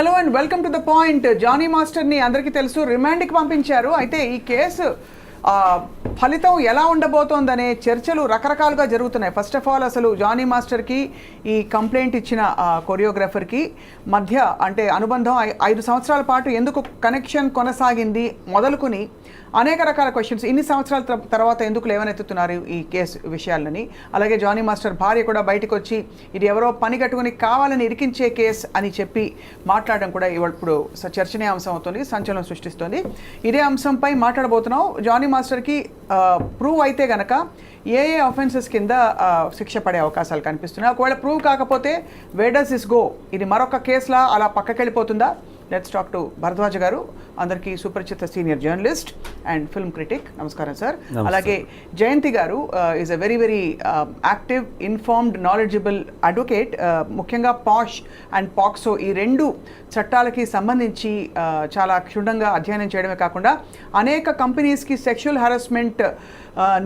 Hello and welcome to the point Jani మాస్టర్ని అందరికీ తెలుసు. రిమాండ్కి పంపించారు. అయితే ఈ కేసు ఫలితం ఎలా ఉండబోతోందనే చర్చలు రకరకాలుగా జరుగుతున్నాయి. ఫస్ట్ ఆఫ్ ఆల్ అసలు జానీ మాస్టర్కి ఈ కంప్లైంట్ ఇచ్చిన కొరియోగ్రఫర్కి కొరియోగ్రాఫర్కి మధ్య అంటే అనుబంధం ఐదు సంవత్సరాల పాటు ఎందుకు కనెక్షన్ కొనసాగింది మొదలుకుని అనేక రకాల క్వశ్చన్స్ ఇన్ని సంవత్సరాల తర్వాత ఎందుకు లేవనెత్తుతున్నారు ఈ కేసు విషయాలని? అలాగే జానీ మాస్టర్ భార్య కూడా బయటకు వచ్చి ఇది ఎవరో పని కట్టుకుని కావాలని ఇరికించే కేసు అని చెప్పి మాట్లాడడం కూడా ఇప్పుడు స- చర్చనీయాంశం అవుతుంది సంచలనం సృష్టిస్తుంది. ఇదే అంశంపై మాట్లాడబోతున్నాం. జానీ మాస్టర్కి ప్రూవ్ అయితే గనక ఏ ఏ అఫెన్సెస్ కింద శిక్ష పడే అవకాశాలు కనిపిస్తున్నాయి. ఒకవేళ ప్రూవ్ కాకపోతే వేడస్ ఇస్ గో ఇది మరొక కేసులా? అలా పక్కకెళ్ళిపోతుందా? Let's talk to Bharadwaja garu అందరికీ సుపరిచిత senior journalist and film critic నమస్కారం సార్ అలాగే Jayanthi garu is a very very active informed knowledgeable advocate ముఖ్యంగా పాష్ అండ్ పాక్సో ఈ రెండు చట్టాలకి సంబంధించి uh, చాలా క్షుణ్ణంగా అధ్యయనం చేయడమే కాకుండా అనేక కంపెనీస్కి సెక్షువల్ హరాస్మెంట్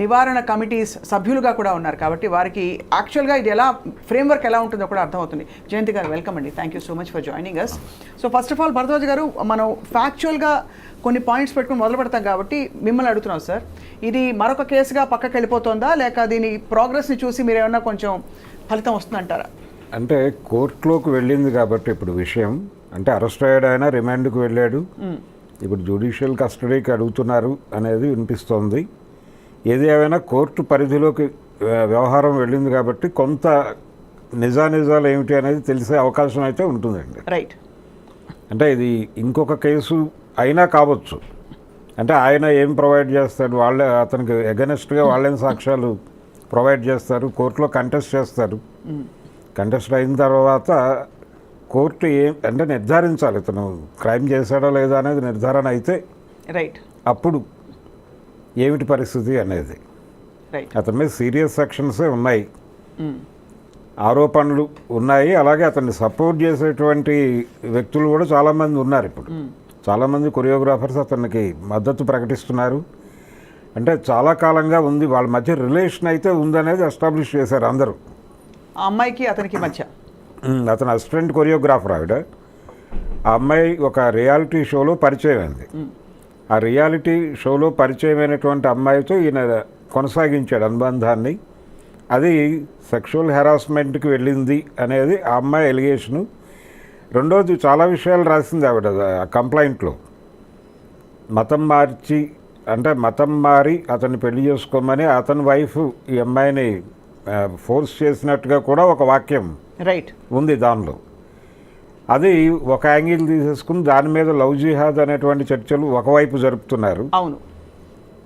నివారణ కమిటీస్ సభ్యులుగా కూడా ఉన్నారు కాబట్టి వారికి యాక్చువల్గా ఇది ఎలా ఫ్రేమ్వర్క్ ఎలా ఉంటుందో కూడా అర్థమవుతుంది. జయంతి గారు వెల్కమ్ అండి. Thank you so much for joining us so first of all Bharadwaj garu మనం ఫ్యాక్చువల్గా కొన్ని పాయింట్స్ పెట్టుకుని మొదలు పెడతాం కాబట్టి మిమ్మల్ని అడుగుతున్నాం సార్ ఇది మరొక కేసుగా పక్కకి వెళ్ళిపోతుందా? లేక దీని ప్రోగ్రెస్ని చూసి మీరు ఏమన్నా కొంచెం ఫలితం వస్తుందంటారా? అంటే కోర్టులోకి వెళ్ళింది కాబట్టి ఇప్పుడు విషయం. అంటే అరెస్ట్ అయ్యాడు ఆయన రిమాండ్కి వెళ్ళాడు. ఇప్పుడు జ్యుడిషియల్ కస్టడీకి అడుగుతున్నారు అనేది వినిపిస్తోంది. ఏది ఏమైనా కోర్టు పరిధిలోకి వ్యవహారం వెళ్ళింది కాబట్టి కొంత నిజానిజాలు ఏమిటి అనేది తెలిసే అవకాశం అయితే ఉంటుందండి. రైట్ అంటే ఇది ఇంకొక కేసు అయినా కావచ్చు. అంటే ఆయన ఏం ప్రొవైడ్ చేస్తాడు వాళ్ళే అతనికి ఎగనెస్ట్గా వాళ్ళేం సాక్ష్యాలు ప్రొవైడ్ చేస్తారు కోర్టులో కంటెస్ట్ చేస్తారు. కంటెస్ట్ అయిన తర్వాత కోర్టు ఏం అంటే నిర్ధారించాలి ఇతను క్రైమ్ చేశాడా లేదా అనేది నిర్ధారణ అయితే రైట్ అప్పుడు ఏమిటి పరిస్థితి అనేది? అతని మీద సీరియస్ సెక్షన్సే ఉన్నాయి? ఆరోపణలు ఉన్నాయి. అలాగే అతన్ని సపోర్ట్ చేసేటువంటి వ్యక్తులు కూడా చాలామంది ఉన్నారు ఇప్పుడు. చాలామంది కొరియోగ్రాఫర్స్ అతనికి మద్దతు ప్రకటిస్తున్నారు. అంటే చాలా కాలంగా ఉంది. వాళ్ళ మధ్య రిలేషన్ అయితే ఉందనేది ఎస్టాబ్లిష్ చేశారు అందరూ. ఆ అమ్మాయికి అతనికి మధ్య. ఉమ్, అతను అసిస్టెంట్ కొరియోగ్రాఫర్ ఆవిడ. ఆ అమ్మాయి ఒక రియాలిటీ షోలో పరిచయం అయింది. ఆ రియాలిటీ షోలో పరిచయమైనటువంటి అమ్మాయితో ఈయన కొనసాగించాడు అనుబంధాన్ని. అది సెక్షువల్ హెరాస్మెంట్కి వెళ్ళింది అనేది ఆ అమ్మాయి ఎలిగేషను రెండోది చాలా విషయాలు రాసింది ఆవిడ కంప్లైంట్లో మతం మార్చి అంటే మతం మారి అతన్ని పెళ్ళి చేసుకోమని అతని వైఫ్ ఈ అమ్మాయిని ఫోర్స్ చేసినట్టుగా కూడా ఒక వాక్యం రైట్ ఉంది దానిలో. అది ఒక యాంగిల్ తీసేసుకుని దాని మీద లవ్ జిహాద్ అనేటువంటి చర్చలు ఒకవైపు జరుపుతున్నారు. అవును.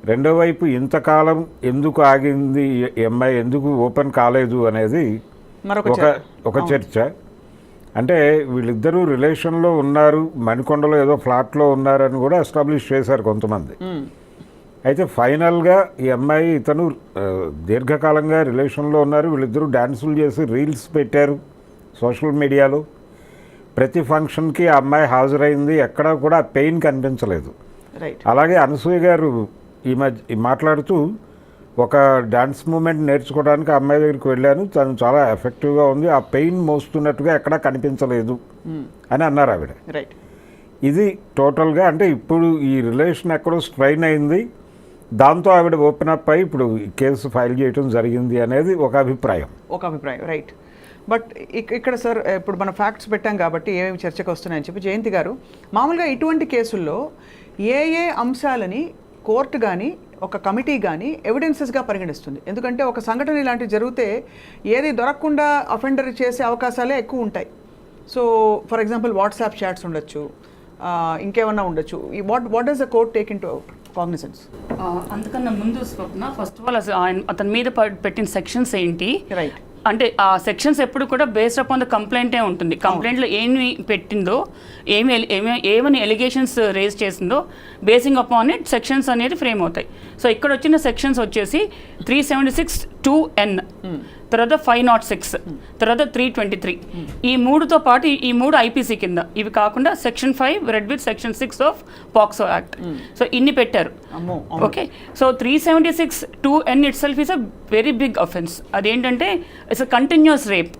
రెండో వైపు ఇంతకాలం ఎందుకు ఆగింది అమ్మాయి ఎందుకు ఓపెన్ కాలేదు అనేది ఒక. ఒక చర్చ. అంటే వీళ్ళిద్దరూ రిలేషన్లో ఉన్నారు మణికొండలో ఏదో ఫ్లాట్లో ఉన్నారని కూడా ఎస్టాబ్లిష్ చేశారు కొంతమంది. అయితే ఫైనల్గా ఈ అమ్మాయి ఇతను దీర్ఘకాలంగా రిలేషన్లో ఉన్నారు వీళ్ళిద్దరూ డ్యాన్సులు చేసి రీల్స్ పెట్టారు సోషల్ మీడియాలో. ప్రతి ఫంక్షన్కి ఆ అమ్మాయి హాజరైంది ఎక్కడా కూడా పెయిన్ కనిపించలేదు. రైట్ అలాగే అనసూయ గారు ఈ మధ్య మాట్లాడుతూ ఒక డాన్స్ మూమెంట్ నేర్చుకోవడానికి అమ్మాయి దగ్గరికి వెళ్ళాను తను చాలా ఎఫెక్టివ్గా ఉంది ఆ పెయిన్ మోస్తున్నట్టుగా ఎక్కడా కనిపించలేదు అని అన్నారు ఆవిడ. రైట్ ఇది టోటల్గా అంటే ఇప్పుడు ఈ రిలేషన్ ఎక్కడో స్ట్రైన్ అయింది దాంతో ఆవిడ ఓపెన్ అప్ అయి ఇప్పుడు కేసు ఫైల్ చేయడం జరిగింది అనేది ఒక అభిప్రాయం. ఒక అభిప్రాయం రైట్. బట్ ఇక్- ఇక్కడ సార్ ఇప్పుడు మనం ఫ్యాక్ట్స్ పెట్టాం కాబట్టి ఏమేమి చర్చకు వస్తున్నాయని చెప్పి జయంతి గారు మామూలుగా ఇటువంటి కేసుల్లో ఏ ఏ అంశాలని కోర్టు కానీ ఒక కమిటీ కానీ ఎవిడెన్సెస్గా పరిగణిస్తుంది. ఎందుకంటే ఒక సంఘటన ఇలాంటివి జరిగితే ఏది దొరకకుండా అఫెండర్ చేసే అవకాశాలే ఎక్కువ ఉంటాయి. So for example WhatsApp chats ఉండొచ్చు ఇంకేమన్నా ఉండొచ్చు. ఈ what what does the court take into cognisance? ఆ, అంతకన్నా ముందు స్వప్న ఫస్ట్ ఆఫ్ ఆల్ ఆయన అతని మీద పెట్టిన సెక్షన్స్ ఏంటి? రైట్. అంటే ఆ సెక్షన్స్ ఎప్పుడు కూడా బేస్డ్ అపాన్ ద కంప్లైంటే ఉంటుంది. కంప్లైంట్లో ఏమి పెట్టిందో ఏమి ఏమి ఏమని ఎలిగేషన్స్ రేజ్ చేసిందో బేసింగ్ అపాన్ ఇట్ సెక్షన్స్ అనేది ఫ్రేమ్ అవుతాయి. సో ఇక్కడ వచ్చిన సెక్షన్స్ వచ్చేసి three seventy six two N తర్వాత ఫైవ్ నాట్ సిక్స్ తర్వాత త్రీ ట్వంటీ త్రీ ఈ మూడుతో పాటు ఈ- మూడు ఐపీసీ కింద. ఇవి కాకుండా section five read with section six of POCSO act so ఇన్ని పెట్టారు. Okay so three seventy six two N itself is a very big offence అదేంటంటే ఇట్స్ అ కంటిన్యూస్ రేప్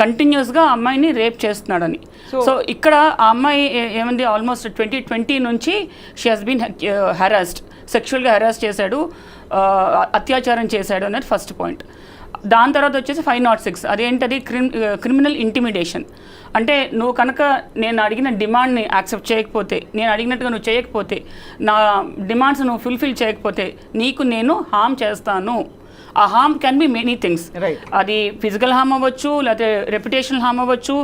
కంటిన్యూస్గా అమ్మాయిని రేప్ చేస్తున్నాడని. సో ఇక్కడ ఆ అమ్మాయి ఏమంది? ఆల్మోస్ట్ ట్వంటీ ట్వంటీ నుంచి షీ హాస్ బీన్ హెరాస్డ్ సెక్షువల్గా హెరాస్ చేశాడు. ఆ, అత్యాచారం చేశాడు అనేది ఫస్ట్ పాయింట్ దాని తర్వాత వచ్చేసి ఫైవ్ నాట్ సిక్స్. అదేంటది? క్రిమి క్రిమినల్ ఇంటిమిడేషన్. అంటే నువ్వు కనుక నేను అడిగిన డిమాండ్ని యాక్సెప్ట్ చేయకపోతే నేను అడిగినట్టుగా నువ్వు చేయకపోతే నా డిమాండ్స్ నువ్వు ఫుల్ఫిల్ చేయకపోతే నీకు నేను హామ్ చేస్తాను. ఆ harm can be many things. అది ఫిజికల్ హామ్ అవ్వచ్చు లేకపోతే రెప్యుటేషనల్ హామ్ అవ్వచ్చు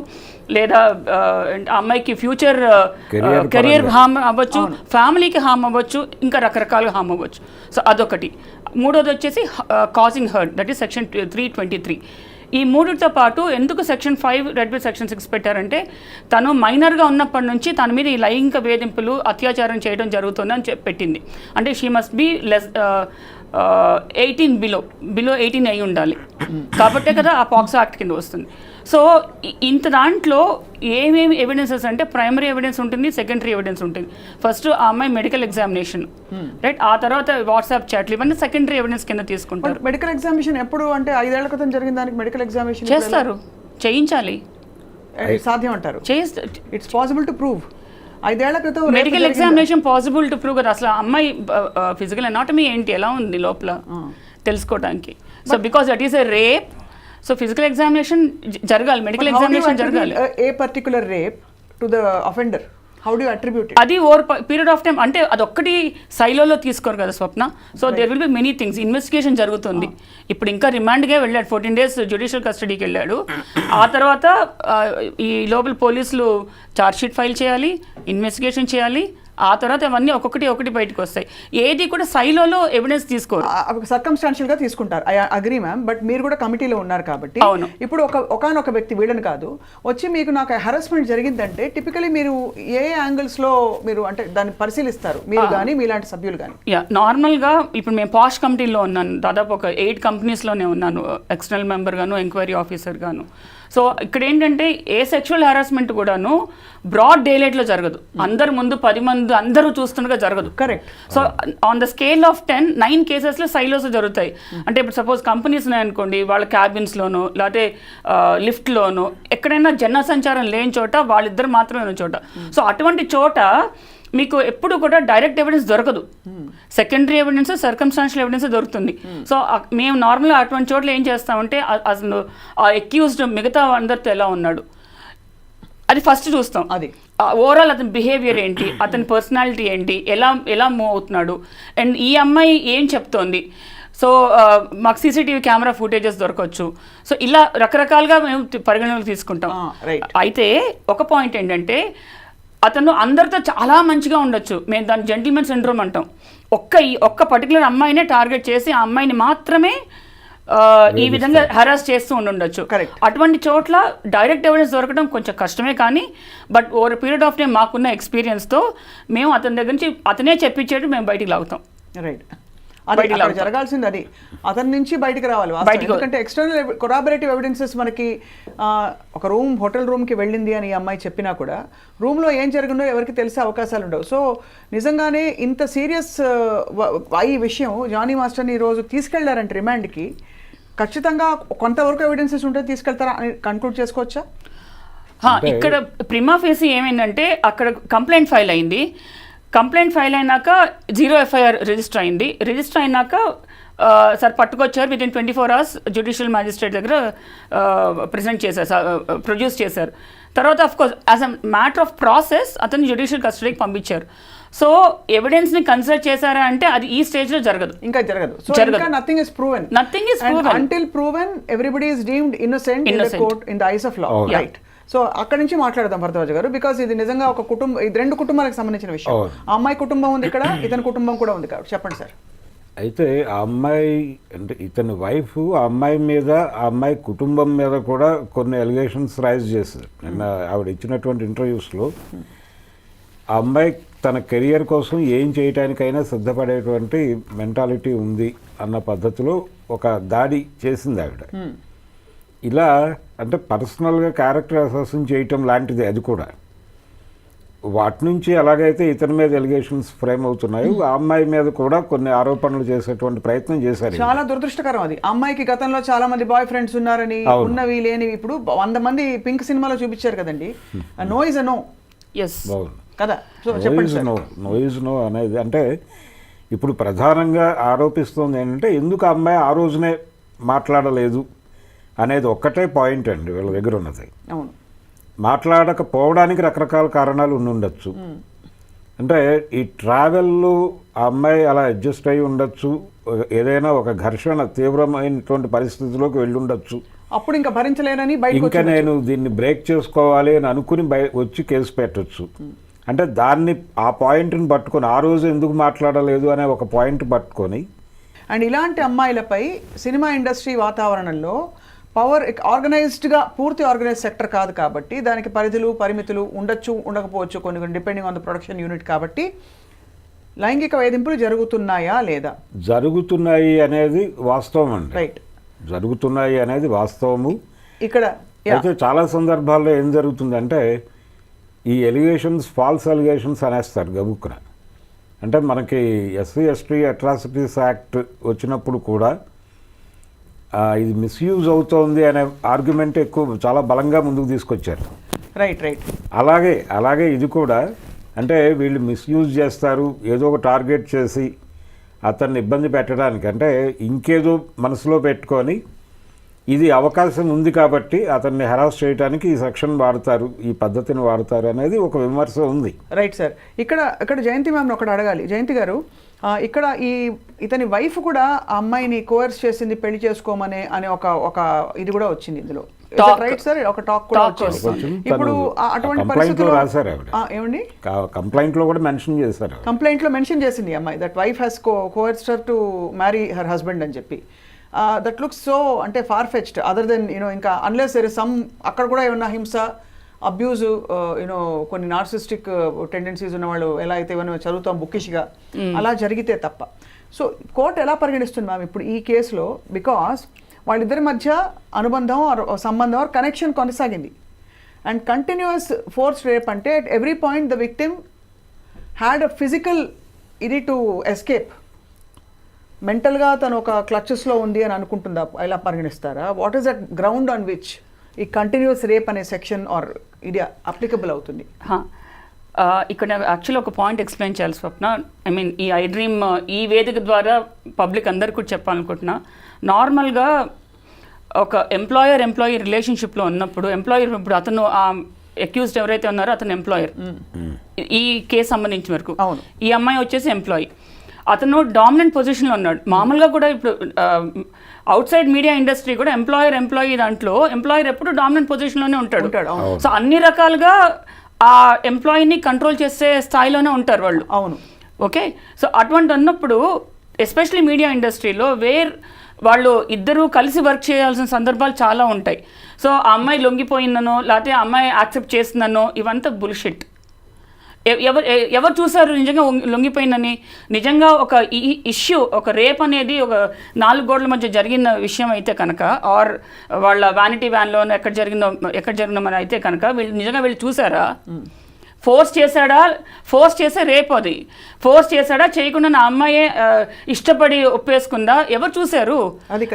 లేదా ఆ, ఆ అమ్మాయికి ఫ్యూచర్ కెరియర్. హామ్ అవ్వచ్చు ఫ్యామిలీకి హామ్ అవ్వచ్చు ఇంకా రకరకాల హామ్ అవ్వచ్చు. సో అదొకటి. మూడోది వచ్చేసి causing hurt that is section three twenty three ఈ మూడితో పాటు ఎందుకు section five read by section six పెట్టారంటే తను మైనర్గా ఉన్నప్పటి నుంచి తన మీద ఈ లైంగిక వేధింపులు అత్యాచారం చేయడం జరుగుతుందని పెట్టింది. అంటే she must be less eighteen below below eighteen అయి ఉండాలి. కాబట్టే కదా ఆ పాక్స్ యాక్ట్ కింద వస్తుంది. సో ఇంత దాంట్లో ఏమేమి ఎవిడెన్సెస్ అంటే ప్రైమరీ ఎవిడెన్స్ ఉంటుంది సెకండరీ ఎవిడెన్స్ ఉంటుంది. ఫస్ట్ ఆ అమ్మాయి మెడికల్ ఎగ్జామినేషన్ రైట్ ఆ తర్వాత వాట్సాప్ చాట్లు ఇవన్నీ సెకండరీ ఎవిడెన్స్ కింద తీసుకుంటారు. మెడికల్ ఎగ్జామినేషన్ ఎప్పుడు అంటే ఐదేళ్ళ క్రితం జరిగిన దానికి మెడికల్ ఎగ్జామినేషన్ చేస్తారు. చేయించాలి. సాధ్యం అంటారు. ఇట్స్ పాసిబుల్ టు ప్రూవ్ ఐదేళ్ళ క్రితం medical? Examination possible to prove కదా. అసలు అమ్మాయి ఫిజికల్ అనాటమీ ఏంటి? ఎలా ఉంది లోపల? తెలుసుకోవడానికి. So because that is a rape so physical examination జరగాలి మెడికల్ ఎగ్జామినేషన్ జరగాలి. rape to the offender? How do you attribute it? అది ఓవర్ పీరియడ్ ఆఫ్ టైం అంటే అదొక్కటి సైలోలో తీసుకోరు కదా Swapna. So there will be many things investigation జరుగుతుంది. ఇప్పుడు ఇంకా రిమాండ్గా వెళ్ళాడు. ఫోర్టీన్ డేస్ జ్యుడిషియల్ కస్టడీకి వెళ్ళాడు. ఆ తర్వాత ఈ లోపల పోలీసులు ఛార్జ్ షీట్ ఫైల్ చేయాలి ఇన్వెస్టిగేషన్ చేయాలి ఆ తర్వాత అవన్నీ ఒక్కొక్కటి ఒకటి బయటకు వస్తాయి. ఏది కూడా సైలోలో ఎవిడెన్స్ తీసుకోరు. సర్కమ్స్టాన్షియల్గా తీసుకుంటారు. ఐ అగ్రీ మ్యామ్ బట్ మీరు కూడా కమిటీలో ఉన్నారు కాబట్టి అవును. ఇప్పుడు ఒక ఒకనొక వ్యక్తి వీళ్ళని కాదు. వచ్చి మీకు నాకు హెరాస్మెంట్ జరిగిందంటే టిపికలీ మీరు ఏ యాంగిల్స్లో మీరు అంటే దాన్ని పరిశీలిస్తారు? మీరు కానీ మీలాంటి సభ్యులు కానీ యా నార్మల్గా ఇప్పుడు మేము పాష్ కమిటీలో ఉన్నాను. దాదాపు ఒక ఎయిట్ కంపెనీస్లోనే ఉన్నాను. ఎక్స్టర్నల్ మెంబర్ గాను ఎంక్వైరీ ఆఫీసర్ గాను. సో ఇక్కడ ఏంటంటే ఏ సెక్షువల్ హెరాస్మెంట్ కూడాను బ్రాడ్ డేలైట్లో జరగదు. అందరు ముందు పది మంది అందరూ చూస్తుండగా జరగదు. Correct. So on the scale of ten nine కేసెస్లో సైలోస్ జరుగుతాయి. అంటే ఇప్పుడు సపోజ్ కంపెనీస్ ఉన్నాయనుకోండి వాళ్ళ క్యాబిన్స్లోను లేకపోతే లిఫ్ట్లోను ఎక్కడైనా జన సంచారం లేని చోట వాళ్ళిద్దరు మాత్రమే ఉన్న చోట. సో అటువంటి చోట మీకు ఎప్పుడు కూడా డైరెక్ట్ ఎవిడెన్స్ దొరకదు. సెకండరీ ఎవిడెన్స్ సర్కమ్స్టాన్షియల్ ఎవిడెన్స్ దొరుకుతుంది. సో మేము నార్మల్గా అటువంటి చోట్ల ఏం చేస్తామంటే అసలు ఆ ఎక్యూజ్డ్ మిగతా అందరితో ఎలా ఉన్నాడు? అది ఫస్ట్ చూస్తాం. అది. ఓవరాల్ అతని బిహేవియర్ ఏంటి? అతని పర్సనాలిటీ ఏంటి? ఎలా ఎలా మూవ్ అవుతున్నాడు? అండ్ ఈ అమ్మాయి ఏం చెప్తోంది? సో మాకు సీసీటీవీ కెమెరా ఫుటేజెస్ దొరకవచ్చు సో ఇలా రకరకాలుగా మేము పరిగణనలోకి తీసుకుంటాం. అయితే ఒక పాయింట్ ఏంటంటే అతను అందరితో చాలా మంచిగా ఉండొచ్చు. మేము దాన్ని జెంటిల్మెన్ సిండ్రోమ్ అంటాం. ఒక్క ఈ ఒక్క పర్టికులర్ అమ్మాయినే టార్గెట్ చేసి ఆ అమ్మాయిని మాత్రమే ఈ విధంగా హెరాస్ చేస్తూ Correct. అటువంటి చోట్ల డైరెక్ట్ ఎవిడెన్స్ దొరకడం కొంచెం కష్టమే కానీ but over period of time మాకున్న ఎక్స్పీరియన్స్తో మేము అతని దగ్గర నుంచి అతనే చెప్పించేట్టు మేము బయటికి లాగుతాం. రైట్ అది. జరగాల్సింది అది. అతని నుంచి బయటికి రావాలి ఎందుకంటే ఎక్స్టర్నల్ కొరాబరేటివ్ ఎవిడెన్సెస్ మనకి ఆ, ఒక రూమ్ హోటల్ రూమ్కి వెళ్ళింది అని ఈ అమ్మాయి చెప్పినా కూడా రూమ్లో ఏం జరిగిందో ఎవరికి తెలిసే అవకాశాలు ఉండవు. సో నిజంగానే ఇంత సీరియస్ ఈ విషయం జానీ మాస్టర్ని ఈరోజు తీసుకెళ్ళారంటే రిమాండ్కి. ఖచ్చితంగా కొంతవరకు ఎవిడెన్సెస్ ఉంటే తీసుకెళ్తారా అని కన్క్లూడ్ చేసుకోవచ్చా? హా, ఇక్కడ ప్రిమా ఫేసి ఏమైందంటే అక్కడ కంప్లైంట్ ఫైల్ అయింది. కంప్లైంట్ ఫైల్ అయినాక జీరో ఎఫ్ఐఆర్ రిజిస్టర్ అయింది రిజిస్టర్ అయినాక సార్ పట్టుకొచ్చారు within twenty four hours judicial magistrate దగ్గర ప్రజెంట్ చేశారు ప్రొడ్యూస్ చేశారు తర్వాత of course as a matter of process అతన్ని జ్యుడిషియల్ కస్టడీకి పంపించారు సో ఎవిడెన్స్ని కన్సిడర్ చేశారా అంటే అది ఈ స్టేజ్లో జరగదు ఇంకా జరగదు జరగదు. Nothing is proven Nothing is proven. Until proven everybody is deemed innocent in the. Court in the eyes of law. Right so అక్కడ నుంచి మాట్లాడదాం భరద్వాజ్ గారు బికాస్ ఇది నిజంగా ఒక కుటుంబం ఇది రెండు కుటుంబాలకు సంబంధించిన విషయం. ఆ అమ్మాయి కుటుంబం ఉంది ఇక్కడ ఇతని కుటుంబం కూడా ఉంది కాబట్టి చెప్పండి సార్. అయితే ఆ అమ్మాయి అంటే ఇతని వైఫ్ ఆ అమ్మాయి మీద ఆ అమ్మాయి కుటుంబం మీద కూడా కొన్ని ఎలిగేషన్స్ రైజ్ చేశారు నిన్న ఆవిడ ఇచ్చినటువంటి ఇంటర్వ్యూస్లో ఆ అమ్మాయి తన కెరియర్ కోసం ఏం చేయటానికైనా సిద్ధపడేటువంటి మెంటాలిటీ ఉంది అన్న పద్ధతిలో ఒక దాడి చేసింది ఆవిడ. ఇలా అంటే పర్సనల్గా క్యారెక్టర్ అసెషన్ చేయటం లాంటిది అది కూడా. వాటి నుంచి ఎలాగైతే ఇతని మీద ఎలిగేషన్స్ ఫ్రేమ్ అవుతున్నాయో ఆ అమ్మాయి మీద కూడా కొన్ని ఆరోపణలు చేసేటువంటి ప్రయత్నం చేశారు చాలా దురదృష్టకరం అది. అమ్మాయికి గతంలో చాలా మంది బాయ్ ఫ్రెండ్స్ ఉన్నారని. ఉన్నవి లేనివి ఇప్పుడు వంద మంది పింక్ సినిమాలో చూపించారు కదండి. No is a no. Yes కదా? సో చెప్పండి no is sir. No no is no అనేది అంటే ఇప్పుడు ప్రధానంగా ఆరోపిస్తుంది ఏంటంటే ఎందుకు ఆ అమ్మాయి ఆ రోజునే మాట్లాడలేదు? అనేది ఒక్కటే పాయింట్ అండి వీళ్ళ దగ్గర ఉన్నది. అవును. మాట్లాడకపోవడానికి రకరకాల కారణాలు ఉండి ఉండొచ్చు. అంటే ఈ ట్రావెల్లో ఆ అమ్మాయి అలా అడ్జస్ట్ అయి ఉండొచ్చు. ఏదైనా ఒక ఘర్షణ తీవ్రమైనటువంటి పరిస్థితిలోకి వెళ్ళి ఉండొచ్చు. అప్పుడు ఇంకా భరించలేనని ఇంకా నేను దీన్ని బ్రేక్ చేసుకోవాలి అని అనుకుని వచ్చి కేసు పెట్టొచ్చు. అంటే దాన్ని ఆ పాయింట్ని పట్టుకొని ఆ రోజు ఎందుకు మాట్లాడలేదు అనే ఒక పాయింట్ పట్టుకొని అండ్ ఇలాంటి అమ్మాయిలపై సినిమా ఇండస్ట్రీ వాతావరణంలో పవర్ ఆర్గనైజ్డ్గా పూర్తి ఆర్గనైజ్ సెక్టర్ కాదు కాబట్టి దానికి పరిధులు పరిమితులు ఉండొచ్చు ఉండకపోవచ్చు కొన్ని కొన్ని depending on the production unit కాబట్టి లైంగిక వేధింపులు జరుగుతున్నాయా లేదా? జరుగుతున్నాయి అనేది వాస్తవం అండి. రైట్ జరుగుతున్నాయి అనేది వాస్తవము. ఇక్కడ అయితే చాలా సందర్భాల్లో ఏం జరుగుతుందంటే ఈ ఎలిగేషన్స్ ఫాల్స్ ఎలిగేషన్స్ అనేస్తారు గబుక్కున. అంటే మనకి ఎస్సీ ఎస్టీ అట్రాసిటీస్ యాక్ట్ వచ్చినప్పుడు కూడా ఇది మిస్యూజ్ అవుతోంది అనే ఆర్గ్యుమెంట్ ఎక్కువ చాలా బలంగా ముందుకు తీసుకొచ్చారు. రైట్ రైట్ అలాగే అలాగే ఇది కూడా అంటే వీళ్ళు మిస్యూజ్ చేస్తారు ఏదో ఒక టార్గెట్ చేసి అతన్ని ఇబ్బంది పెట్టడానికి అంటే ఇంకేదో మనసులో పెట్టుకొని ఇది అవకాశం ఉంది కాబట్టి అతన్ని హెరాస్ చేయడానికి ఈ సెక్షన్ వాడతారు ఈ పద్ధతిని వాడతారు అనేది ఒక విమర్శ ఉంది. రైట్ సార్ ఇక్కడ ఇక్కడ జయంతి మ్యామ్ని ఒకటి అడగాలి. జయంతి గారు ఇక్కడ ఈ ఇతని వైఫ్ కూడా ఆ అమ్మాయిని కోర్స్ చేసింది పెళ్ళి చేసుకోమనే అనే ఒక ఒక ఇది కూడా వచ్చింది ఇందులో. రైట్ సార్ ఒక టాక్ కూడా వచ్చింది. ఇప్పుడు అటువంటి లో పరిస్థితుల్లో ఏమండి? కంప్లైంట్లో కూడా మెన్షన్ చేశారు కంప్లైంట్లో మెన్షన్ చేసింది అమ్మాయి that wife has co coerced her to marry her husband అని చెప్పి. దట్ లుక్స్ సో అంటే far fetched other than you know ఇంకా అన్లెస్ దెర్ సమ్ అక్కడ కూడా ఏమన్నా హింస అబ్యూజ్ యూనో కొన్ని నార్సిస్టిక్ టెండెన్సీస్ ఉన్న వాళ్ళు ఎలా అయితే ఏమైనా చదువుతాం బుక్కిష్గా అలా జరిగితే తప్ప. సో కోర్టు ఎలా పరిగణిస్తుంది మ్యామ్ ఇప్పుడు ఈ కేసులో? బికాస్ వాళ్ళిద్దరి మధ్య అనుబంధం సంబంధం ఆర్ కనెక్షన్ కొనసాగింది. అండ్ కంటిన్యూస్ ఫోర్స్ రేప్ అంటే at every point the victim had a physical ఇది టు ఎస్కేప్ మెంటల్గా తను ఒక క్లచెస్లో ఉంది అని అనుకుంటుందా? ఇలా పరిగణిస్తారా? What is that ground on which ఈ కంటిన్యూస్ రేప్ అనే సెక్షన్ ఆర్ ఇది అప్లికబుల్ అవుతుంది. ఇక్కడ యాక్చువల్లీ ఒక పాయింట్ ఎక్స్ప్లెయిన్ చేయాలి స్వప్న. ఐ మీన్ ఈ ఐ డ్రీమ్ ఈ వేదిక ద్వారా పబ్లిక్ అందరికీ కూడా చెప్పాలనుకుంటున్నా నార్మల్గా ఒక ఎంప్లాయర్ ఎంప్లాయీ రిలేషన్షిప్లో ఉన్నప్పుడు ఎంప్లాయర్ ఇప్పుడు అతను ఆ అక్యూజ్డ్ ఎవరైతే ఉన్నారో అతను ఎంప్లాయర్ ఈ కేసు సంబంధించిన వరకు. అవును. ఈ అమ్మాయి వచ్చేసి ఎంప్లాయీ అతను డామినెంట్ పొజిషన్లో ఉన్నాడు. మామూలుగా కూడా ఇప్పుడు అవుట్ సైడ్ మీడియా ఇండస్ట్రీ కూడా ఎంప్లాయర్ ఎంప్లాయీ దాంట్లో ఎంప్లాయర్ ఎప్పుడు డామినెంట్ పొజిషన్లోనే ఉంటాడు. సో అన్ని రకాలుగా ఆ ఎంప్లాయీని కంట్రోల్ చేసే స్థాయిలోనే ఉంటారు వాళ్ళు. అవును. ఓకే? సో అటువంటి ఉన్నప్పుడు ఎస్పెషలీ మీడియా ఇండస్ట్రీలో వేర్ వాళ్ళు ఇద్దరు కలిసి వర్క్ చేయాల్సిన సందర్భాలు చాలా ఉంటాయి. సో ఆ అమ్మాయి లొంగిపోయిందనో లేకపోతే ఆ అమ్మాయి యాక్సెప్ట్ చేసిందనో ఇవంతా బుల్షిట్ ఎవరు ఎవరు చూసారు నిజంగా లొంగి- లొంగిపోయిందని? నిజంగా ఒక ఇష్యూ ఒక రేప్ అనేది ఒక నాలుగు గోడల మధ్య జరిగిన విషయం అయితే కనుక ఆర్ వాళ్ళ వ్యానిటీ వ్యాన్లో ఎక్కడ జరిగిందో ఎక్కడ జరిగిందో మరి అయితే కనుక వీళ్ళు నిజంగా వీళ్ళు చూసారా ఫోర్స్ చేశాడా? ఫోర్స్ చేసే రేప్ అది. ఫోర్స్ చేశాడా? చేయకుండా నా అమ్మాయే ఇష్టపడి ఒప్పేసుకుందా? ఎవరు చూశారు.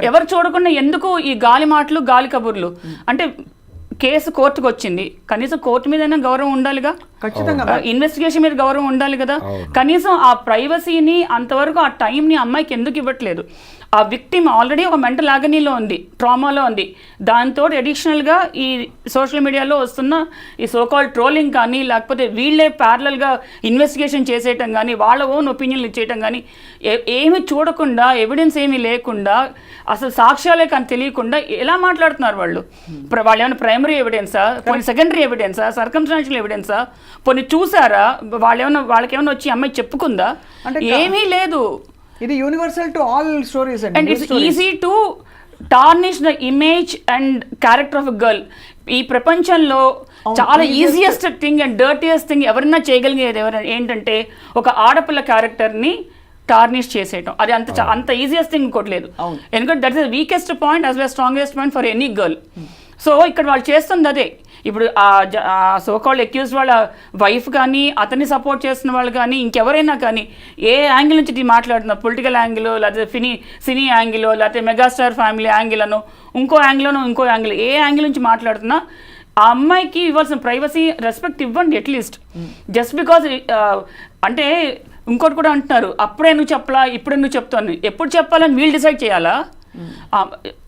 ఎవరు చూడకుండా ఎందుకు ఈ గాలి మాటలు గాలి కబుర్లు? అంటే కేసు కోర్టుకు వచ్చింది. కనీసం కోర్టు మీదైనా గౌరవం ఉండాలిగా? ఖచ్చితంగా. ఇన్వెస్టిగేషన్ మీద గౌరవం ఉండాలి కదా? కనీసం ఆ ప్రైవసీని అంతవరకు ఆ టైంని అమ్మాయికి ఎందుకు ఇవ్వట్లేదు? ఆ విక్టిమ్ ఆల్రెడీ ఒక మెంటల్ ఆగనీలో ఉంది ట్రామాలో ఉంది. దాంతో అడిషనల్గా ఈ సోషల్ మీడియాలో వస్తున్న ఈ సోకాల్ ట్రోలింగ్ కానీ లేకపోతే వీళ్ళే ప్యారలల్గా ఇన్వెస్టిగేషన్ చేసేయటం కానీ వాళ్ళ ఓన్ ఒపీనియన్లు ఇచ్చేయటం కానీ ఏమీ చూడకుండా ఎవిడెన్స్ ఏమీ లేకుండా అసలు సాక్ష్యాలే కానీ తెలియకుండా ఎలా మాట్లాడుతున్నారు వాళ్ళు? వాళ్ళు ఏమైనా ప్రైమరీ ఎవిడెన్సా కొన్ని సెకండరీ ఎవిడెన్సా సర్కమ్స్టాన్షియల్ ఎవిడెన్సా కొన్ని చూసారా వాళ్ళు ఏమైనా వాళ్ళకి ఏమైనా వచ్చి అమ్మాయి చెప్పుకుందా? అంటే ఏమీ లేదు. ఇది universal to all stories and. It's easy to tarnish the image and character of girl ఈ ప్రపంచంలో చాలా easiest thing and dirtiest thing ఎవరైనా చేయగలిగేది ఎవరైనా ఏంటంటే ఒక ఆడపిల్ల క్యారెక్టర్ని టార్నిష్ చేసేయటం. అది అంత చా- అంత ఈజియెస్ట్ థింగ్ ఇంకోటి లేదు. అవును. ఎందుకంటే that is the weakest point as well strongest point for any girl so ఇక్కడ వాళ్ళు చేస్తుంది అదే. ఇప్పుడు ఆ జ- ఆ సోకాల్డ్ ఎక్యూజ్ వాళ్ళ వైఫ్ కానీ అతన్ని సపోర్ట్ చేస్తున్న వాళ్ళు కానీ ఇంకెవరైనా కానీ ఏ యాంగిల్ నుంచి ఇది పొలిటికల్ యాంగిల్ లేకపోతే సినీ సినీ యాంగిల్ లేకపోతే మెగాస్టార్ ఫ్యామిలీ యాంగిల్ అను ఇంకో యాంగిల్ ఇంకో యాంగిల్ ఏ యాంగిల్ నుంచి మాట్లాడుతున్నా ఆ అమ్మాయికి ఇవ్వాల్సిన ప్రైవసీ రెస్పెక్ట్ ఇవ్వండి అట్లీస్ట్ జస్ట్ బికాజ్ అంటే ఇంకోటి కూడా అంటున్నారు అప్పుడే నువ్వు చెప్పలా ఇప్పుడే నువ్వు చెప్తాను ఎప్పుడు చెప్పాలని వీళ్ళు డిసైడ్ చేయాలా?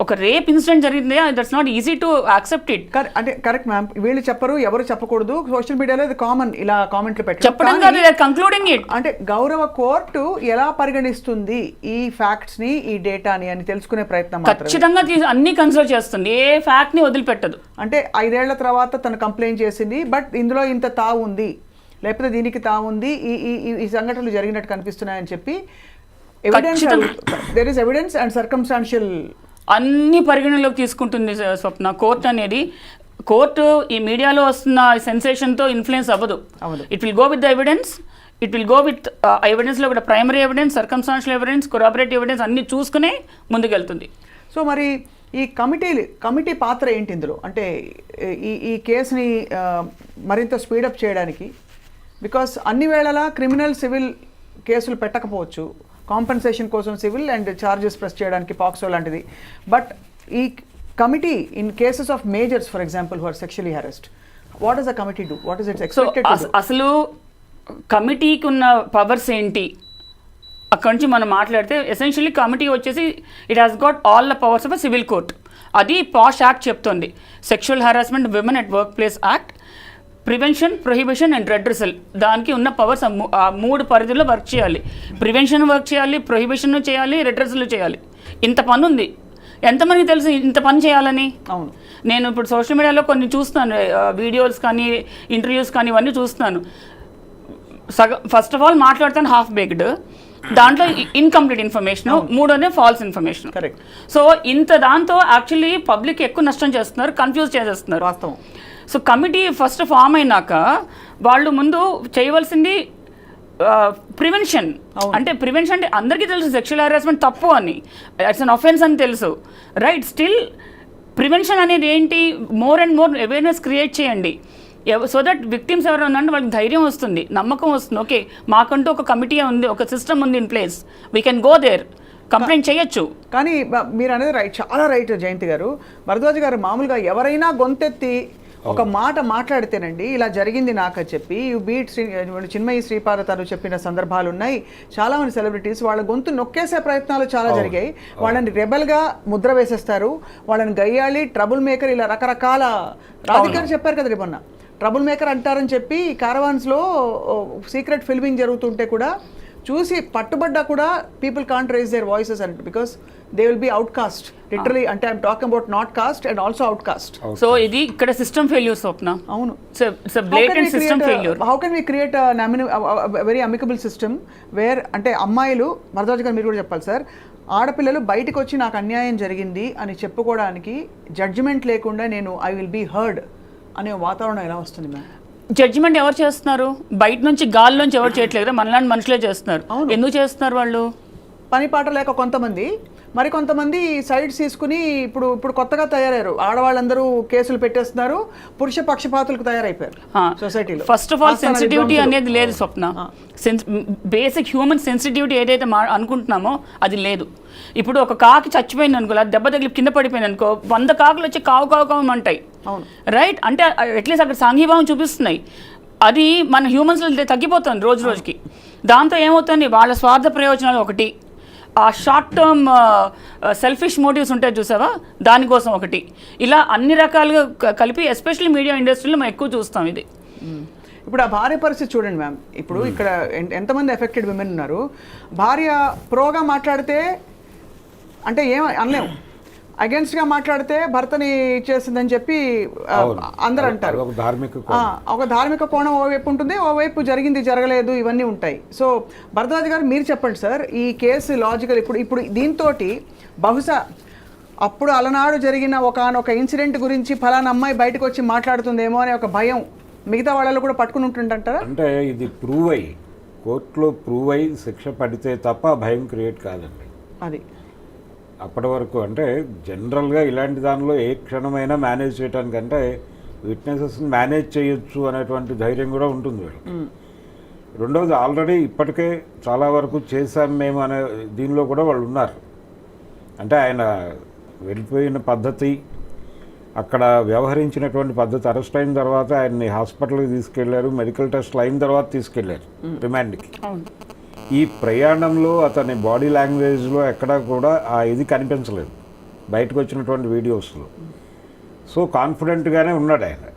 ఒక రేప్ ఇన్సిడెంట్ జరిగింది that's not easy to accept it అంటే కరెక్ట్ మ్యామ్ వీళ్ళు చెప్పరు ఎవరు చెప్పకూడదు. సోషల్ మీడియాలో ఇది కామన్ ఇలా కామెంట్లు పెట్టడం చెప్పడం కంక్లూడింగ్ ఇట్ అంటే గౌరవ కోర్టు ఎలా పరిగణిస్తుంది ఈ ఫ్యాక్ట్స్ని ఈ డేటాని అని తెలుసుకునే ప్రయత్నం ఖచ్చితంగా అన్ని కన్సిడర్ చేస్తుంది. ఏ ఫ్యాక్ట్ని వదిలిపెట్టదు. అంటే ఐదేళ్ళ తర్వాత తను కంప్లైంట్ చేసింది బట్ ఇందులో ఇంత తావు ఉంది. లేకపోతే దీనికి తావు ఉంది. ఈ ఈ సంఘటనలు జరిగినట్టు కనిపిస్తున్నాయని చెప్పి. There is evidence and circumstantial అన్ని పరిగణలోకి తీసుకుంటుంది స్వప్న. కోర్ట్ అనేది కోర్టు ఈ మీడియాలో వస్తున్న సెన్సేషన్తో ఇన్ఫ్లుయెన్స్ అవ్వదు. It will go with the evidence it will go with ఎవిడెన్స్లో కూడా primary evidence circumstantial evidence corroborative evidence అన్ని చూసుకునే ముందుకెళ్తుంది. సో మరి ఈ కమిటీ కమిటీ పాత్ర ఏంటి ఇందులో? అంటే ఈ ఈ కేసుని మరింత స్పీడప్ చేయడానికి బికాస్ అన్ని వేళలా క్రిమినల్ సివిల్ కేసులు పెట్టకపోవచ్చు. కాంపెన్సేషన్ కోసం సివిల్ అండ్ చార్జెస్ ప్రెస్ చేయడానికి పాక్సో లాంటిది. బట్ ఈ committee in cases of measures for example who are sexually harassed what is the committee do? What is it's so expected అసలు కమిటీకి ఉన్న పవర్స్ ఏంటి? అక్కడి నుంచి మనం మాట్లాడితే ఎసెన్షియల్లీ కమిటీ వచ్చేసి it has got all the powers of a civil court అది పాష్ యాక్ట్ చెప్తుంది. Sexual harassment women at workplace act prevention prohibition and redressal. దానికి ఉన్న పవర్స్ ఆ మూడు పరిధిలో వర్క్ చేయాలి. ప్రివెన్షన్ వర్క్ చేయాలి ప్రొహిబిషన్ చేయాలి రెడ్రెసల్ చేయాలి. ఇంత పని ఉంది ఎంతమందికి తెలుసు ఇంత పని చేయాలని? అవును. నేను ఇప్పుడు సోషల్ మీడియాలో కొన్ని చూస్తున్నాను. వీడియోస్ కానీ ఇంటర్వ్యూస్ కానీ ఇవన్నీ చూస్తున్నాను. సగ ఫస్ట్ ఆఫ్ ఆల్ మాట్లాడతాను హాఫ్ బేక్డ్. దాంట్లో ఇన్కంప్లీట్ ఇన్ఫర్మేషన్ మూడోనే ఫాల్స్ ఇన్ఫర్మేషన్. Correct. సో ఇంత దాంతో యాక్చువల్లీ పబ్లిక్ ఎక్కువ నష్టం చేస్తున్నారు కన్ఫ్యూజ్ చేసేస్తున్నారు. వాస్తవం. సో కమిటీ ఫస్ట్ ఫామ్ అయినాక వాళ్ళు ముందు చేయవలసింది ప్రివెన్షన్ అవును. అంటే ప్రివెన్షన్ అంటే అందరికీ తెలుసు సెక్షువల్ హెరాస్మెంట్ తప్పు అని. ఇట్స్ అన్ అఫెన్స్ అని తెలుసు. రైట్ స్టిల్ ప్రివెన్షన్ అనేది ఏంటి? More and more awareness create చేయండి. సో దట్ విక్టిమ్స్ ఎవరైనా ఉన్నారంటే వాళ్ళకి ధైర్యం వస్తుంది నమ్మకం వస్తుంది. ఓకే మాకంటూ ఒక కమిటీ ఉంది ఒక సిస్టమ్ ఉంది in place we can go there complaint చేయొచ్చు. కానీ మీరు అనేది రైట్ చాలా రైట్ జయంతి గారు. భరద్వాజ్ గారు మామూలుగా ఎవరైనా గొంతెత్తి ఒక మాట మాట్లాడితేనండి ఇలా జరిగింది నాకు చెప్పి యు బీట్ శ్రీ చిన్మయి శ్రీపాద తను చెప్పిన సందర్భాలు ఉన్నాయి. చాలా మంది సెలబ్రిటీస్ వాళ్ళ గొంతు నొక్కేసే ప్రయత్నాలు చాలా జరిగాయి. వాళ్ళని రెబల్గా ముద్ర వేసేస్తారు. వాళ్ళని గయ్యాళి ట్రబుల్ మేకర్ ఇలా రకరకాల రాధికారు చెప్పారు కదా మొన్న ట్రబుల్ మేకర్ అంటారని చెప్పి కారవాన్స్లో సీక్రెట్ ఫిల్మింగ్ జరుగుతుంటే కూడా చూసి పట్టుబడ్డా కూడా people can't raise their voices and because they will be outcast literally అంటే I'm talking about not caste and also outcast so ఇది ఇక్కడ సిస్టమ్ ఫెయిల్యూర్ స్వప్న. అవును. How can we create very amicable system where అంటే అమ్మాయిలు మరదాజు గారు మీరు కూడా చెప్పాలి సార్ ఆడపిల్లలు బయటకు వచ్చి నాకు అన్యాయం జరిగింది అని చెప్పుకోవడానికి జడ్జిమెంట్ లేకుండా నేను ఐ విల్ బీ హర్డ్ అనే వాతావరణం ఎలా వస్తుంది మ్యామ్ జడ్జిమెంట్ ఎవరు చేస్తున్నారు? బయట నుంచి గాల్లోంచి ఎవరు చేయట్లేదు మనలాంటి మనుషులే చేస్తున్నారు. ఎందుకు చేస్తున్నారు వాళ్ళు? పని పాట లేక కొంతమంది మరి కొంతమంది సైడ్స్ తీసుకుని ఇప్పుడు ఇప్పుడు కొత్తగా తయారయ్యారు. ఆడవాళ్ళందరూ కేసులు పెట్టేస్తున్నారు. పురుష పక్షపాతులకు తయారైపోయారు సొసైటీలో. ఫస్ట్ ఆఫ్ ఆల్ సెన్సిటివిటీ అనేది లేదు Swapna. Sense basic human sensitivity ఏదైతే మా అనుకుంటున్నామో అది లేదు. ఇప్పుడు ఒక కాకి చచ్చిపోయింది అనుకో దెబ్బ తగిలి కింద పడిపోయింది అనుకో వంద కాకులు వచ్చి కావు కావు కావు అంటాయి. అవును. రైట్ అంటే అట్లీస్ట్ అక్కడ సాంఘీభావం చూపిస్తున్నాయి. అది మన హ్యూమన్స్లో తగ్గిపోతుంది రోజు రోజుకి. దాంతో ఏమవుతుంది? వాళ్ళ స్వార్థ ప్రయోజనాలు ఒకటి. ఆ షార్ట్ టర్మ్ సెల్ఫిష్ మోటివ్స్ ఉంటాయి చూసావా? దానికోసం ఒకటి. ఇలా అన్ని రకాలుగా కలిపి ఎస్పెషల్లీ మీడియా ఇండస్ట్రీలో మనం ఎక్కువ చూస్తాం ఇది. ఇప్పుడు ఆ భార్య పరిస్థితి చూడండి మ్యామ్ ఇప్పుడు ఇక్కడ ఎన్- ఎంతమంది ఎఫెక్టెడ్ విమెన్ ఉన్నారు? భార్య ప్రోగా మాట్లాడితే అంటే ఏం అనలేము అగేన్స్ట్గా మాట్లాడితే భర్తని చేసిందని చెప్పి. అందరూ అంటారు. ఒక ధార్మిక ఒక ధార్మిక కోణం ఓవైపు ఉంటుంది ఓవైపు జరిగింది జరగలేదు ఇవన్నీ ఉంటాయి. సో భరద్వాజ్ గారు మీరు చెప్పండి సార్ ఈ కేసు లాజికల్ ఇప్పుడు ఇప్పుడు దీంతో బహుశా అప్పుడు అలనాడు జరిగిన ఒకనొక ఇన్సిడెంట్ గురించి ఫలానా అమ్మాయి బయటకు వచ్చి మాట్లాడుతుందేమో అనే ఒక భయం మిగతా వాళ్ళలో కూడా పట్టుకుని ఉంటుందంటారా? అంటే ఇది ప్రూవ్ అయ్యి. కోర్టులో ప్రూవ్ అయ్యి శిక్ష పడితే తప్ప భయం క్రియేట్ కాదండి. అది. అప్పటి వరకు అంటే జనరల్గా ఇలాంటి దానిలో ఏ క్షణమైనా మేనేజ్ చేయడానికంటే విట్నెసెస్ని మేనేజ్ చేయొచ్చు అనేటువంటి ధైర్యం కూడా ఉంటుంది వీళ్ళకి. రెండవది ఆల్రెడీ ఇప్పటికే చాలా వరకు చేశాం మేము అనే దీనిలో కూడా వాళ్ళు ఉన్నారు. అంటే ఆయన వెళ్ళిపోయిన పద్ధతి అక్కడ వ్యవహరించినటువంటి పద్ధతి అరెస్ట్ అయిన తర్వాత ఆయన్ని హాస్పిటల్కి తీసుకెళ్ళారు మెడికల్ టెస్ట్లు అయిన తర్వాత తీసుకెళ్ళారు రిమాండ్కి. ఈ ప్రయాణంలో అతని బాడీ లాంగ్వేజ్లో ఎక్కడా కూడా ఆ ఇది కనిపించలేదు. బయటకు వచ్చినటువంటి వీడియోస్లో. సో కాన్ఫిడెంట్గానే ఉన్నాడు ఆయన.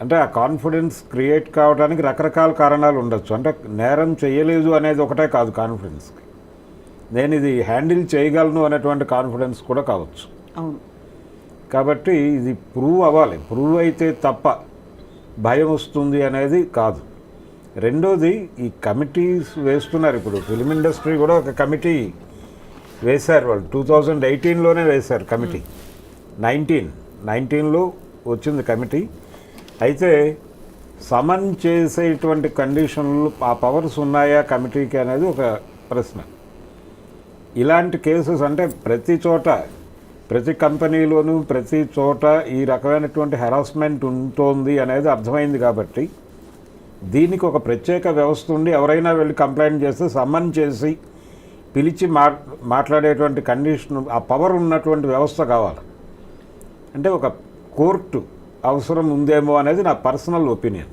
అంటే ఆ కాన్ఫిడెన్స్ క్రియేట్ కావడానికి రకరకాల కారణాలు ఉండొచ్చు. అంటే నేరం చేయలేదు అనేది ఒకటే కాదు కాన్ఫిడెన్స్కి. నేను ఇది హ్యాండిల్ చేయగలను అనేటువంటి కాన్ఫిడెన్స్ కూడా కావచ్చు. అవును. కాబట్టి ఇది ప్రూవ్ అవ్వాలి. ప్రూవ్ అయితే తప్ప భయం వస్తుంది అనేది కాదు. రెండోది ఈ కమిటీస్ వేస్తున్నారు. ఇప్పుడు ఫిలిం ఇండస్ట్రీ కూడా ఒక కమిటీ వేశారు వాళ్ళు. టూ థౌజండ్ ఎయిటీన్లోనే వేశారు కమిటీ. నైన్టీన్. నైన్టీన్లో వచ్చింది కమిటీ. అయితే సమన్ చేసేటువంటి కండిషన్లు ఆ పవర్స్ ఉన్నాయా కమిటీకి అనేది ఒక ప్రశ్న. ఇలాంటి కేసెస్ అంటే ప్రతి చోట ప్రతి కంపెనీలోనూ ప్రతి చోట ఈ రకమైనటువంటి హెరాస్మెంట్ ఉంటోంది అనేది అర్థమైంది కాబట్టి దీనికి ఒక ప్రత్యేక వ్యవస్థ ఉండి ఎవరైనా వెళ్ళి కంప్లైంట్ చేస్తే సమ్మన్ చేసి పిలిచి మా మాట్లాడేటువంటి కండిషన్ ఆ పవర్ ఉన్నటువంటి వ్యవస్థ కావాలి. అంటే ఒక కోర్టు అవసరం ఉందేమో అనేది నా పర్సనల్ ఒపీనియన్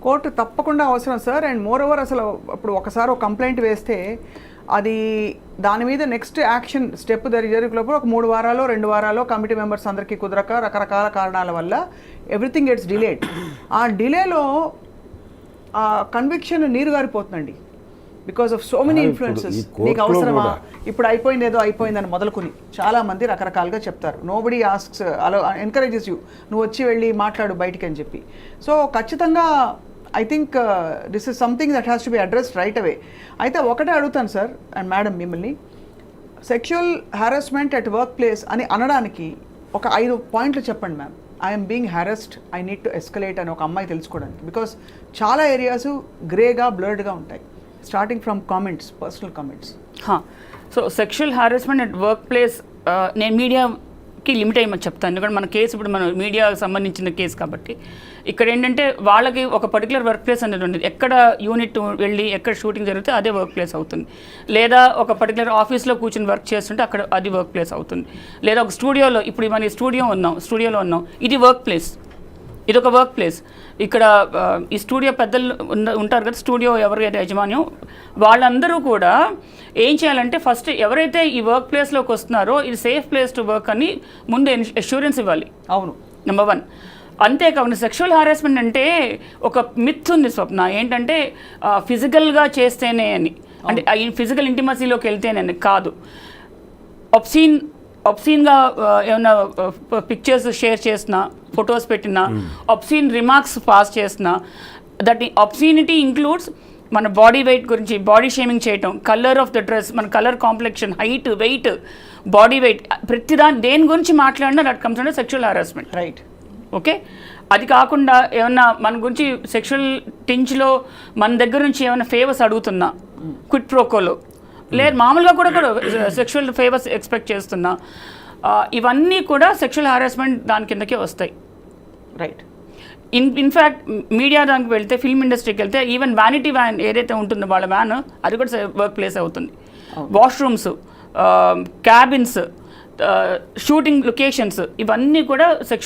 కోర్టు తప్పకుండా అవసరం సార్ అండ్ మోర్ ఓవర్ అసలు ఇప్పుడు ఒకసారి ఒక కంప్లైంట్ వేస్తే అది దాని మీద నెక్స్ట్ యాక్షన్ స్టెప్ జరిగేలోపు ఒక మూడు వారాలు రెండు వారాలు కమిటీ మెంబర్స్ అందరికీ కుదరక రకరకాల కారణాల వల్ల ఎవ్రీథింగ్ గెట్స్ డిలేడ్ ఆ డిలేలో ఆ కన్విక్షన్ నీరు గారిపోతుందండి. Because of so many influences నీకు అవసరమా. ఇప్పుడు అయిపోయింది ఏదో అయిపోయిందని మొదలుకొని చాలా మంది రకరకాలుగా చెప్తారు. నోబడి ఆస్క్స్ అలా ఎంకరేజెస్ యూ నువ్వు వచ్చి వెళ్ళి మాట్లాడు బయటికి అని చెప్పి. సో ఖచ్చితంగా I think this is something that has to be addressed right away అయితే ఒకటే అడుగుతాను సార్ అండ్ మేడం మిమ్మల్ని. Sexual harassment at work place అని అనడానికి ఒక ఐదు పాయింట్లు చెప్పండి ma'am I'm being harassed I need to escalate అని ఒక అమ్మాయి తెలుసుకోవడానికి. బికాస్ చాలా ఏరియాస్ గ్రేగా బ్లర్డ్గా ఉంటాయి. Starting from comments personal comments so sexual harassment at work place నేను మీడియా కి లిమిట్ అయ్యమని చెప్తాను. ఎందుకంటే మన కేసు ఇప్పుడు మన మీడియాకు సంబంధించిన కేసు కాబట్టి. ఇక్కడ ఏంటంటే వాళ్ళకి ఒక పర్టికులర్ వర్క్ ప్లేస్ అనేది ఉండేది. ఎక్కడ యూనిట్ వెళ్ళి ఎక్కడ షూటింగ్ జరిగితే అదే వర్క్ ప్లేస్ అవుతుంది. లేదా ఒక పర్టికులర్ ఆఫీస్లో కూర్చొని వర్క్ చేస్తుంటే అక్కడ అది వర్క్ ప్లేస్ అవుతుంది. లేదా ఒక స్టూడియోలో ఇప్పుడు మన స్టూడియో ఉన్నాం స్టూడియోలో ఉన్నాం. ఇది వర్క్ ప్లేస్ ఇది ఒక వర్క్ ప్లేస్ ఇక్కడ ఈ స్టూడియో పెద్దలు ఉన్న- ఉంటారు కదా స్టూడియో ఎవరైతే యజమాన్యం వాళ్ళందరూ కూడా ఏం చేయాలంటే ఫస్ట్ ఎవరైతే ఈ వర్క్ ప్లేస్లోకి వస్తున్నారో ఇది సేఫ్ ప్లేస్ టు వర్క్ అని ముందు అష్యూరెన్స్ ఇవ్వాలి. అవును. నెంబర్ వన్ అంతేకాకుండా సెక్షువల్ హారాస్మెంట్ అంటే ఒక మిత్ ఉంది స్వప్న. ఏంటంటే ఫిజికల్గా చేస్తేనే అని. అంటే ఫిజికల్ ఇంటిమసీలోకి వెళ్తేనే అని కాదు. ఒప్సీన్ ఒప్సీన్గా ఏమైనా పిక్చర్స్ షేర్ చేసిన ఫొటోస్ పెట్టిన ఒప్సీన్ రిమార్క్స్ పాస్ చేసిన దట్ ఒప్సీనిటీ ఇంక్లూడ్స్ మన బాడీ వెయిట్ గురించి బాడీ షేమింగ్ చేయటం కలర్ ఆఫ్ ద డ్రెస్ మన colour complexion height weight body weight ప్రతిదాని దేని గురించి మాట్లాడినా that comes under sexual harassment right okay అది కాకుండా ఏమన్నా మన గురించి సెక్షువల్ టించ్లో మన దగ్గర నుంచి ఏమైనా ఫేవర్స్ అడుగుతున్నా క్విట్ ప్రోకోలో లేదు మామూలుగా కూడా కూడా సెక్షువల్ ఫేవర్స్ ఎక్స్పెక్ట్ చేస్తున్నా. ఆ, ఇవన్నీ కూడా సెక్షువల్ హారాస్మెంట్ దాని కిందకే వస్తాయి. రైట్ ఇన్ ఇన్ఫ్యాక్ట్ మీడియా దానికి వెళ్తే ఫిల్మ్ ఇండస్ట్రీకి వెళ్తే ఈవెన్ వ్యానిటీ వ్యాన్ ఏదైతే ఉంటుందో వాళ్ళ వ్యాన్ అది కూడా వర్క్ ప్లేస్ అవుతుంది. వాష్రూమ్స్ క్యాబిన్స్ షూటింగ్ లొకేషన్స్ ఇవన్నీ కూడా సెక్షువల్